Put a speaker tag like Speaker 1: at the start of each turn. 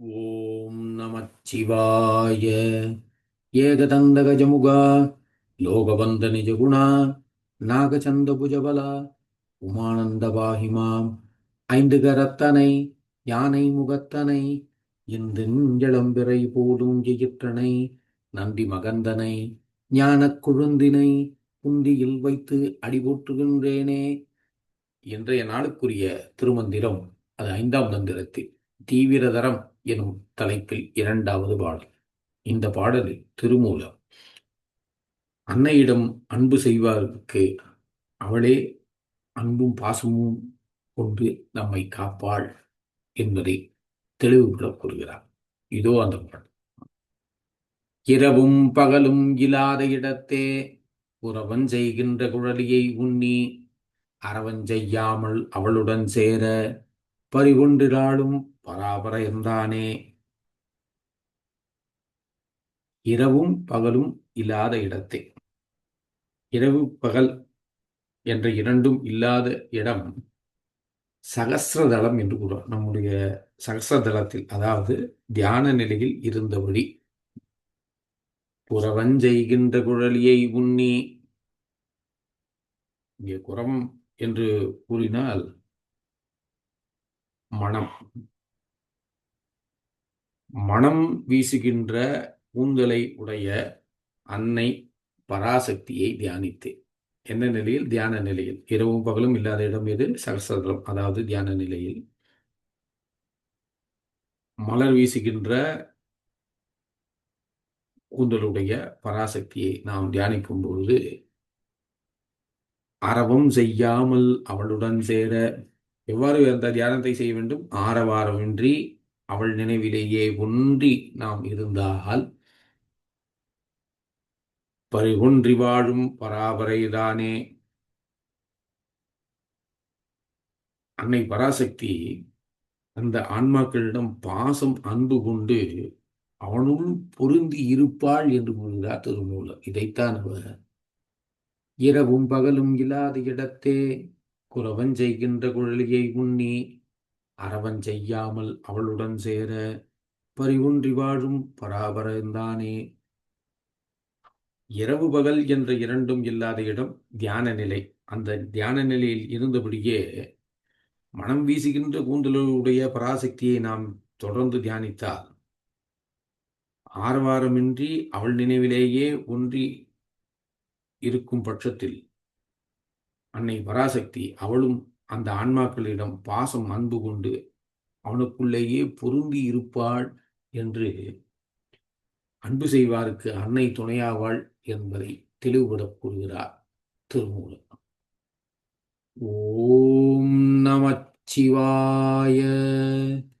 Speaker 1: ॐ नमः शिवाय ஏகதந்தகஜமுகா லோகவந்த நிஜகுணா நாகச்சந்தபுஜபல உமானந்த பாகிமாம் ஐந்து கரத்தனை யானை முகத்தனை இந்திஞ்சளம்பிறை போடும் எயிற்றனை நந்தி மகந்தனை ஞானக் குழுந்தினை குந்தியில் வைத்து அடிபோற்றுகின்றேனே இன்றைய நாளுக்குரிய திருமந்திரம் அது ஐந்தாம் மந்திரத்தில் தீவிரதரம் எனும் தலைப்பில் இரண்டாவது பாடல். இந்த பாடலில் திருமூலம் அன்னையிடம் அன்பு செய்வாருக்கு அவளே அன்பும் பாசமும் கொண்டு நம்மை காப்பாள் என்பதை தெளிவுபட கூறுகிறார். இதோ அந்த பாடல். இரவும் பகலும் இல்லாத இடத்தே உறவன் செய்கின்ற குழலியை உண்ணி அறவன் செய்யாமல் அவளுடன் சேர பறிகொண்டிராளும் பராபர இரவும் பகலும் இல்லாத இடத்தை. இரவு பகல் என்ற இரண்டும் இல்லாத இடம் சகசிரதளம் என்று கூறுவார். நம்முடைய சகசிரதளத்தில் அதாவது தியான நிலையில் இருந்தபடி. புறவஞ்செய்கின்ற குழலியை உண்ணி. இங்கே குரம் என்று கூறினால் மனம். மனம் வீசுகின்ற கூந்தலை உடைய அன்னை பராசக்தியை தியானித்தேன் என்ன நிலையில்? தியான நிலையில். இரவும் பகலும் இல்லாத இடம் எது? சகசரம் அதாவது தியான நிலையில். மலர் வீசுகின்ற கூந்தலுடைய பராசக்தியை நாம் தியானிக்கும் பொழுது அறவும் செய்யாமல் அவளுடன் சேர எவ்வாறு அந்த தியானத்தை செய்ய வேண்டும்? ஆரவாரமின்றி அவள் நினைவிலேயே ஒன்றி நாம் இருந்தால் பரிகொன்றி வாழும் பராபரைதானே. அன்னை பராசக்தி அந்த ஆன்மாக்களிடம் பாசம் அன்பு கொண்டு அவனுள் பொருந்தி இருப்பாள் என்று கூறுகிறார் திருமூலம் இதைத்தான் அவர் இரவும் பகலும் இல்லாத இடத்தே குறவன் செய்கின்ற குழலியை உண்ணி அறவன் செய்யாமல் அவளுடன் சேர பறிவுன்றி வாழும் பராபரந்தானே. இரவு பகல் என்ற இரண்டும் இல்லாத இடம் தியான நிலை. அந்த தியான நிலையில் இருந்தபடியே மனம் வீசுகின்ற கூந்தலுடைய பராசக்தியை நாம் தொடர்ந்து தியானித்தால் ஆரவாரமின்றி அவள் நினைவிலேயே ஒன்றி இருக்கும் பட்சத்தில் அன்னை பராசக்தி அவளும் அந்த ஆன்மாக்களிடம் பாசம் அன்பு கொண்டு அவனுக்குள்ளேயே பொருந்தி இருப்பாள் என்று அன்பு செய்வாருக்கு அன்னை துணையாவாள் என்பதை தெளிவுபடக் கூறுகிறார் திருமூலம் ஓம் நமச்சிவாய.